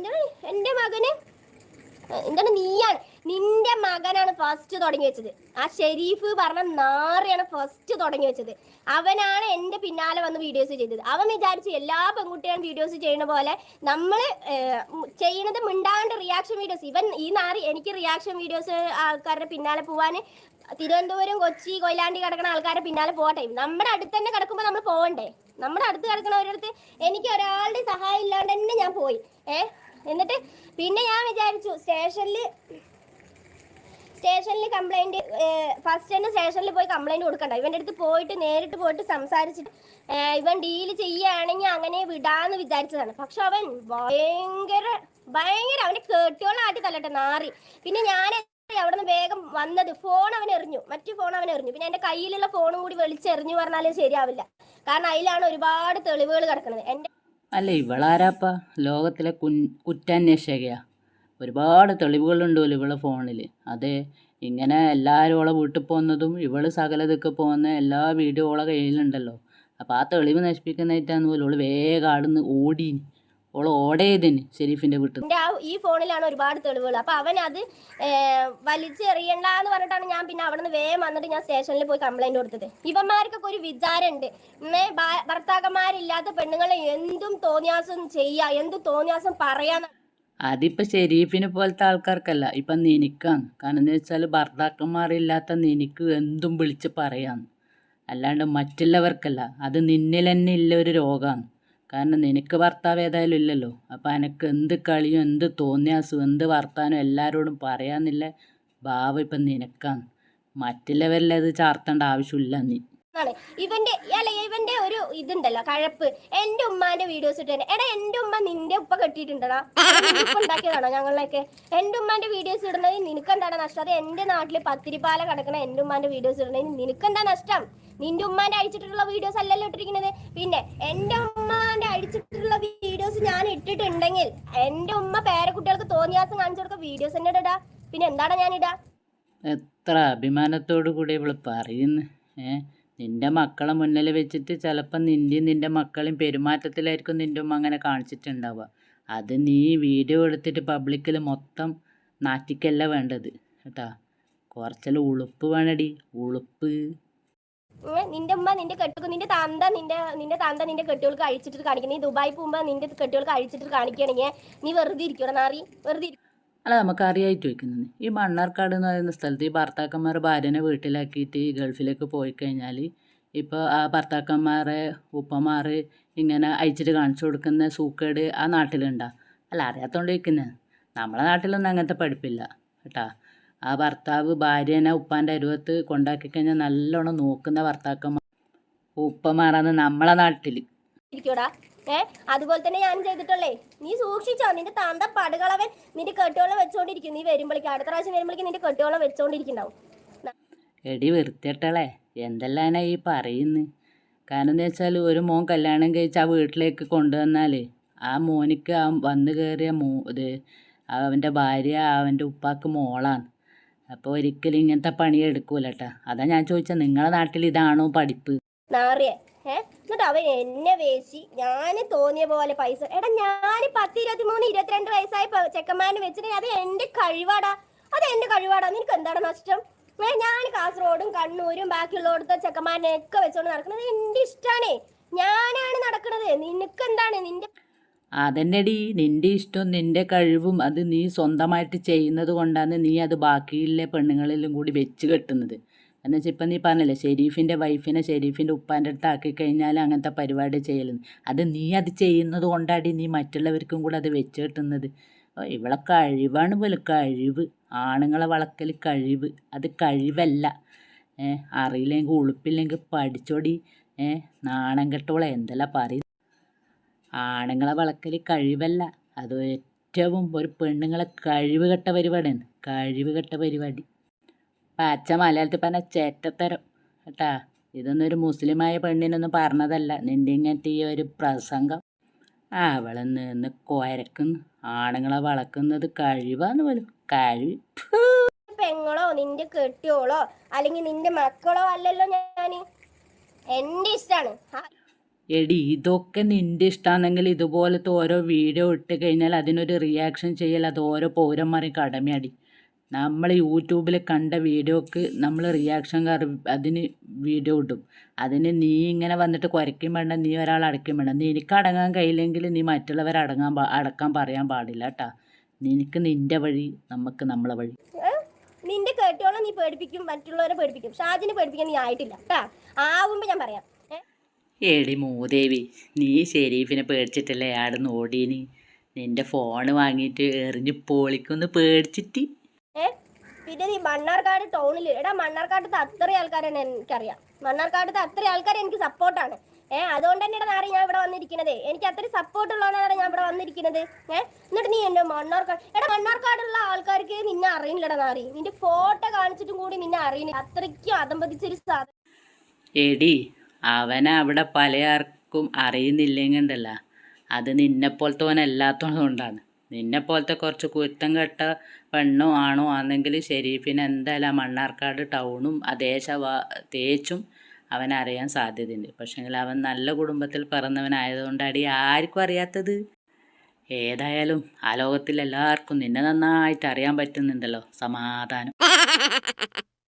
എന്താണ്? എന്റെ മകന് ഏഹ് എന്താണ് നീയാണ്? നിന്റെ മകനാണ് ഫസ്റ്റ് തുടങ്ങി വെച്ചത്. ആ ഷെരീഫ് പറഞ്ഞ നാറിയാണ് ഫസ്റ്റ് തുടങ്ങി വെച്ചത്. അവനാണ് എന്റെ പിന്നാലെ വന്ന് വീഡിയോസ് ചെയ്തത്. അവൻ വിചാരിച്ചു എല്ലാ പെൺകുട്ടികളും വീഡിയോസ് ചെയ്യുന്ന പോലെ നമ്മൾ ചെയ്യണത് മിണ്ടാണ്ട് റിയാക്ഷൻ വീഡിയോസ് ഇവൻ ഈ നാറി എനിക്ക് റിയാക്ഷൻ വീഡിയോസ് ആൾക്കാരുടെ പിന്നാലെ പോവാന് തിരുവനന്തപുരം കൊച്ചി കൊയിലാണ്ടി കിടക്കുന്ന ആൾക്കാരുടെ പിന്നാലെ പോകട്ടെ നമ്മുടെ അടുത്ത് തന്നെ കിടക്കുമ്പോൾ നമ്മൾ പോകണ്ടേ നമ്മുടെ അടുത്ത് കിടക്കുന്നവരടുത്ത് എനിക്ക് ഒരാളുടെ സഹായം ഇല്ലാണ്ട് തന്നെ ഞാൻ പോയി. ഏ? എന്നിട്ട് പിന്നെ ഞാൻ വിചാരിച്ചു സ്റ്റേഷനിൽ സ്റ്റേഷനിൽ കംപ്ലൈന്റ് ഫസ്റ്റ് തന്നെ സ്റ്റേഷനിൽ പോയി കംപ്ലൈന്റ് കൊടുക്കണ്ട. ഇവന്റെ അടുത്ത് പോയിട്ട് നേരിട്ട് പോയിട്ട് സംസാരിച്ചിട്ട് ഇവൻ ഡീൽ ചെയ്യുകയാണെങ്കിൽ അങ്ങനെ വിടാന്ന് വിചാരിച്ചതാണ്. പക്ഷെ അവൻ ഭയങ്കര ഭയങ്കര അവന്റെ കേട്ടോളം ആട്ടി തല്ലട്ടെ നാറി. പിന്നെ ഞാൻ അവിടെ നിന്ന് വേഗം വന്നത് ഫോൺ അവൻ എറിഞ്ഞു. മറ്റു ഫോൺ അവൻ എറിഞ്ഞു. പിന്നെ എന്റെ കയ്യിലുള്ള ഫോണും കൂടി വിളിച്ചെറിഞ്ഞു പറഞ്ഞാലും ശരിയാവില്ല. കാരണം അതിലാണ് ഒരുപാട് തെളിവുകൾ കിടക്കുന്നത്. എന്റെ അല്ല ഇവളാരാപ്പ? ലോകത്തിലെ കുൻ കുറ്റാന്വേഷകയാ. ഒരുപാട് തെളിവുകളുണ്ടല്ലോ ഇവളെ ഫോണിൽ അതെ ഇങ്ങനെ എല്ലാവരും ഓളെ വീട്ടിൽ പോകുന്നതും ഇവൾ സകലതൊക്കെ പോകുന്ന എല്ലാ വീഡിയോ ഓളെ കയ്യിലുണ്ടല്ലോ. അപ്പോൾ ആ തെളിവ് നശിപ്പിക്കുന്നതായിട്ടാണെന്ന് പോലും ഓൾ വേഗം ആടുന്ന് ഓടീന്. ഓൾ ഓടേതിന് ഷെരീഫിന്റെ വീട്ടിൽ ആ ഈ ഫോണിലാണ് ഒരുപാട് തെളിവുകൾ അപ്പൊ അവൻ അത് വലിച്ചെറിയണ്ട എന്ന് പറഞ്ഞിട്ടാണ് ഞാൻ പിന്നെ അവിടെ നിന്ന് വേഗം വന്നിട്ട് ഞാൻ സ്റ്റേഷനിൽ പോയി കംപ്ലൈന്റ് കൊടുത്തത്. ഇവന്മാർക്കൊക്കെ ഒരു വിചാരമുണ്ട് ഇന്നേ ഭർത്താക്കന്മാരില്ലാത്ത പെണ്ണുങ്ങളെ എന്തും തോന്നിയാസം ചെയ്യാ എന്തും തോന്നിയാസം പറയാന്ന്. അതിപ്പോൾ ഷെരീഫിനെ പോലത്തെ ആൾക്കാർക്കല്ല ഇപ്പം നിനക്കാണ്. കാരണം എന്ന് വെച്ചാൽ ഭർത്താക്കന്മാരില്ലാത്ത നിനക്ക് എന്തും വിളിച്ച് പറയാന്ന്. അല്ലാണ്ട് മറ്റുള്ളവർക്കല്ല അത് നിന്നിൽ തന്നെ ഇല്ല ഒരു രോഗമാണ് കാരണം നിനക്ക് ഭർത്താവ് ഏതായാലും ഇല്ലല്ലോ. അപ്പം എനക്ക് എന്ത് കളിയും എന്ത് തോന്നിയാസും എന്ത് വർത്താനും എല്ലാവരോടും പറയാന്നില്ല. ഭാവം ഇപ്പം നിനക്കാണ്. അത് ചാർത്തേണ്ട ആവശ്യമില്ല നീ. ഇവന്റെ അല്ല ഇവന്റെ ഒരു ഇതുണ്ടല്ലോ കഴപ്പ്. എന്റെ ഉമ്മാന്റെ വീഡിയോസ് ഇട്ട് എടാ എന്റെ ഉമ്മ നിന്റെ ഉപ്പ കെട്ടിയിട്ടുണ്ടടാ. ഞങ്ങളിലൊക്കെ എന്റെ ഉമ്മാന്റെ വീഡിയോസ് ഇടുന്നത് നിനക്കെന്താണ് നഷ്ടം? അത് എന്റെ നാട്ടിൽ പത്തിരിപ്പാല കിടക്കണ എന്റെ ഉമ്മാന്റെ വീഡിയോസ് ഇടുന്നത് നിനക്കെന്താ നഷ്ടം? നിന്റെ ഉമ്മാന്റെ അഴിച്ചിട്ടുള്ള വീഡിയോസ് അല്ലല്ലോ ഇട്ടിരിക്കുന്നത്. പിന്നെ എന്റെ ഉമ്മാന്റെ അഴിച്ചിട്ടുള്ള വീഡിയോസ് ഞാൻ ഇട്ടിട്ടുണ്ടെങ്കിൽ എന്റെ ഉമ്മ പേരക്കുട്ടികൾക്ക് തോന്നിയാസം കാണിച്ചു കൊടുക്ക വീഡിയോസ് തന്നെ ഇടാ. പിന്നെ എന്താണ് ഞാൻ ഇടാ? എത്ര അഭിമാനത്തോടു കൂടി ഇവൾ പറയുന്നു. ഏ നിന്റെ മക്കളെ മുന്നിൽ വെച്ചിട്ട് ചിലപ്പോൾ നിന്റെയും നിന്റെ മക്കളെയും പെരുമാറ്റത്തിലായിരിക്കും നിന്റെ ഉമ്മ അങ്ങനെ കാണിച്ചിട്ടുണ്ടാവുക. അത് നീ വീഡിയോ എടുത്തിട്ട് പബ്ലിക്കിൽ മൊത്തം നാറ്റിക്കല്ല വേണ്ടത്. കേട്ടാ കുറച്ചെല്ലാം ഉളുപ്പ് വേണടി. ഉളുപ്പ്. നിന്റെ ഉമ്മ നിന്റെ കെട്ടുക നിന്റെ തന്ത നിന്റെ നിന്റെ തന്ത നിന്റെ കെട്ടുകൾക്ക് അഴിച്ചിട്ട് കാണിക്കണം നീ ദുബായി പോകുമ്പോ നിന്റെ കെട്ടുകൾക്ക് അഴിച്ചിട്ട് കാണിക്കണെങ്കിൽ നീ വെറുതെ ഇരിക്കണം നാറി വെറുതെ അല്ല നമുക്ക് അറിയായിട്ട് വയ്ക്കുന്നത്. ഈ മണ്ണാർക്കാട് എന്ന് പറയുന്ന സ്ഥലത്ത് ഈ ഭർത്താക്കന്മാർ ഭാര്യനെ വീട്ടിലാക്കിയിട്ട് ഈ ഗൾഫിലേക്ക് പോയി കഴിഞ്ഞാൽ ഇപ്പോൾ ആ ഭർത്താക്കന്മാരെ ഉപ്പമാർ ഇങ്ങനെ അയച്ചിട്ട് കാണിച്ചു കൊടുക്കുന്ന സൂക്കേട് ആ നാട്ടിലുണ്ടാ. അല്ല അറിയാത്തോണ്ട് ചോദിക്കുന്നത് നമ്മളെ നാട്ടിലൊന്നും അങ്ങനത്തെ പഠിപ്പില്ല കേട്ടാ. ആ ഭർത്താവ് ഭാര്യനെ ഉപ്പാന്റെ അരുവത്ത് കൊണ്ടാക്കി കഴിഞ്ഞാൽ നല്ലോണം നോക്കുന്ന ഭർത്താക്കന്മാർ. ഉപ്പമാറാന്ന് നമ്മളെ നാട്ടിൽ. ഇരിക്കോടാ. ഏ അതുപോലെ തന്നെ ഞാൻ ചെയ്തിട്ടുള്ളേ. നീ സൂക്ഷിച്ചോ നിന്റെ തന്ത പടുകളവൻ നിന്റെ കെട്ടുകളെ വെച്ചോണ്ടിരിക്കും. നീ വരുമ്പോഴേക്കും അടുത്ത പ്രാവശ്യം വരുമ്പോഴേക്കും നിന്റെ കെട്ടുകളെ വെച്ചോണ്ടിരിക്കുന്നുണ്ടാവും. എടി വൃത്തിയട്ടളെ എന്തെല്ലാനാ ഈ പറയുന്നത് കാരണം എന്താ വെച്ചാൽ ഒരു മോൻ കല്യാണം കഴിച്ച് ആ വീട്ടിലേക്ക് കൊണ്ടുവന്നാൽ ആ മോനിക്ക് ആ വന്നു കയറിയ മോ ഇത് അവന്റെ ഭാര്യ അവന്റെ ഉപ്പാക്ക് മോളാണ്. അപ്പോൾ ഒരിക്കലും ഇങ്ങനത്തെ പണി എടുക്കൂല അതാ ഞാൻ ചോദിച്ചത് നിങ്ങളെ നാട്ടിൽ ഇതാണോ പഠിപ്പ്? നാറിയ എന്നിട്ട് അവൻ എന്നെ വേശി ഞാൻ തോന്നിയ പോലെ പൈസ എടാ ഞാൻ പത്ത് ഇരുപത്തി മൂന്ന് ഇരുപത്തിരണ്ട് വയസ്സായ പ- ചെക്കന്മാരെ വെച്ചിട്ട് അത് എന്റെ കഴിവാടാ. അത് എന്റെ കഴിവാടാ. നിനക്ക് എന്താണ് നഷ്ടം? ഞാൻ കാസർഗോഡും കണ്ണൂരും ബാക്കിയുള്ളടത്തെ ചെക്കന്മാരെ ഒക്കെ വെച്ചോണ്ട് നടക്കുന്നത് എന്റെ ഇഷ്ടാണേ. ഞാനാണ് നടക്കുന്നത് നിനക്ക് എന്താണ് നിന്റെ അതെന്നെടി? നിന്റെ ഇഷ്ടവും നിന്റെ കഴിവും അത് നീ സ്വന്തമായിട്ട് ചെയ്യുന്നത് കൊണ്ടാണ് നീ അത് ബാക്കിയുള്ള പെണ്ണുങ്ങളിലും കൂടി വെച്ച് കെട്ടുന്നത്. എന്ന് വെച്ചാൽ ഇപ്പം നീ പറഞ്ഞല്ലേ ഷെരീഫിന്റെ വൈഫിനെ ഷെരീഫിന്റെ ഉപ്പാന്റെ അടുത്ത് ആക്കി കഴിഞ്ഞാൽ അങ്ങനത്തെ പരിപാടി ചെയ്യലെന്ന് അത് നീ അത് ചെയ്യുന്നത് കൊണ്ടാടി നീ മറ്റുള്ളവർക്കും കൂടെ അത് വെച്ച് കെട്ടുന്നത്. ഇവളെ കഴിവാണ് പോലെ കഴിവ്. ആണുങ്ങളെ വളക്കൽ കഴിവ്. അത് കഴിവല്ല. അറിയില്ലെങ്കിൽ ഉളുപ്പില്ലെങ്കിൽ പഠിച്ചോടി. നാണം കെട്ടോളെ എന്തെല്ലാം പറയും ആണുങ്ങളെ വളക്കൽ കഴിവല്ല. അത് ഏറ്റവും ഒരു പെണ്ണുങ്ങളെ കഴിവ് കെട്ട പരിപാടിയാണ്. കഴിവ് കെട്ട പരിപാടി. പച്ച മലയാളത്തിൽ പറഞ്ഞ ചേറ്റത്തരം. കേട്ടാ ഇതൊന്നും ഒരു മുസ്ലിമായ പെണ്ണിനൊന്നും പറഞ്ഞതല്ല. നിന്റെ ഇങ്ങനത്തെ ഈ ഒരു പ്രസംഗം. അവളെ നിന്ന് കുരക്കുന്നു ആണുങ്ങളെ വളക്കുന്നത് കഴിവാന്ന് പോലും. കഴിവ് പെങ്ങളോ നിന്റെ കെട്ടിയോളോ അല്ലെങ്കിൽ നിന്റെ മക്കളോ അല്ലല്ലോ ഞാൻ എന്റെ ഇഷ്ടാണ്. ആ, എടി ഇതൊക്കെ നിന്റെ ഇഷ്ടമാണെങ്കിൽ ഇതുപോലത്തെ ഓരോ വീഡിയോ ഇട്ട് കഴിഞ്ഞാൽ അതിനൊരു റിയാക്ഷൻ ചെയ്യൽ അത് ഓരോ പൗരന്മാരും കടമയാടി. നമ്മൾ യൂട്യൂബിൽ കണ്ട വീഡിയോക്ക് നമ്മൾ റിയാക്ഷൻ കറി അതിന് വീഡിയോ ഇടും. അതിന് നീ ഇങ്ങനെ വന്നിട്ട് കുരയ്ക്കും വേണ്ട നീ ഒരാൾ അടയ്ക്കും വേണ്ട. നീ എനിക്ക് അടങ്ങാൻ കഴിയില്ലെങ്കിൽ നീ മറ്റുള്ളവരെ അടങ്ങാൻ അടക്കാൻ പറയാൻ പാടില്ല കേട്ടാ. നിനക്ക് നിന്റെ വഴി നമുക്ക് നമ്മളെ വഴി. നിന്റെ കേട്ടോളം നീ പേടിപ്പിക്കും മറ്റുള്ളവരെ പേടിപ്പിക്കും. ഷാജിനെ പേടിപ്പിക്കാൻ നീ ആയിട്ടില്ല. കേട്ടാ ആവുമ്പോ ഞാൻ പറയാം? എടി മൂദേവി നീ ഷെരീഫിനെ പേടിച്ചിട്ടല്ലേ ആടുന്ന് ഓടീനി? നിന്റെ ഫോണ് വാങ്ങിയിട്ട് എറിഞ്ഞ് പൊളിക്കൊന്ന് പേടിച്ചിട്ട്. പിന്നെ നീ മണ്ണാർക്കാട് ടൗണിൽ എടാ മണ്ണാർക്കാട്ടത്തെ അത്ര ആൾക്കാരാണ് എനിക്കറിയാം. മണ്ണാർക്കാട്ടത്തെ അത്ര ആൾക്കാർ എനിക്ക് സപ്പോർട്ടാണ്. ഏ അതുകൊണ്ട് തന്നെ നാറി ഞാൻ ഇവിടെ വന്നിരിക്കുന്നത് എനിക്ക് അത്ര സപ്പോർട്ട് ഉള്ളതാണ് ഞാൻ ഇവിടെ വന്നിരിക്കുന്നത് ഏഹ് എന്നിട്ട് നീ എന്നെ മണ്ണാർക്കാട് എടാ മണ്ണാർക്കാടുള്ള ആൾക്കാർക്ക് നിന്നെ അറിയില്ലടാ നാറി നിന്റെ ഫോട്ടോ കാണിച്ചിട്ടും കൂടി നിന്നെ അറിയില്ല. അത്രയ്ക്കും അതമ്പതിച്ചൊരു സാധനം. എടി അവനെ അവിടെ പലയാർക്കും അറിയുന്നില്ലെങ്കിണ്ടല്ല. അത് നിന്നെപ്പോലത്തവനല്ലാത്തതുകൊണ്ടാണ്. നിന്നെപ്പോലത്തെ കുറച്ച് കുരുത്തം കെട്ട പെണ്ണോ ആണോ ആണെങ്കിൽ ഷെരീഫിന് എന്തായാലും മണ്ണാർക്കാട് ടൗണും ആ ദേശ തേച്ചും അറിയാൻ സാധ്യതയുണ്ട്. പക്ഷെങ്കിൽ അവൻ നല്ല കുടുംബത്തിൽ പിറന്നവനായതുകൊണ്ടാടി ആർക്കും അറിയാത്തത്? ഏതായാലും ആ ലോകത്തിൽ എല്ലാവർക്കും നിന്നെ നന്നായിട്ട് അറിയാൻ പറ്റുന്നുണ്ടല്ലോ. സമാധാനം.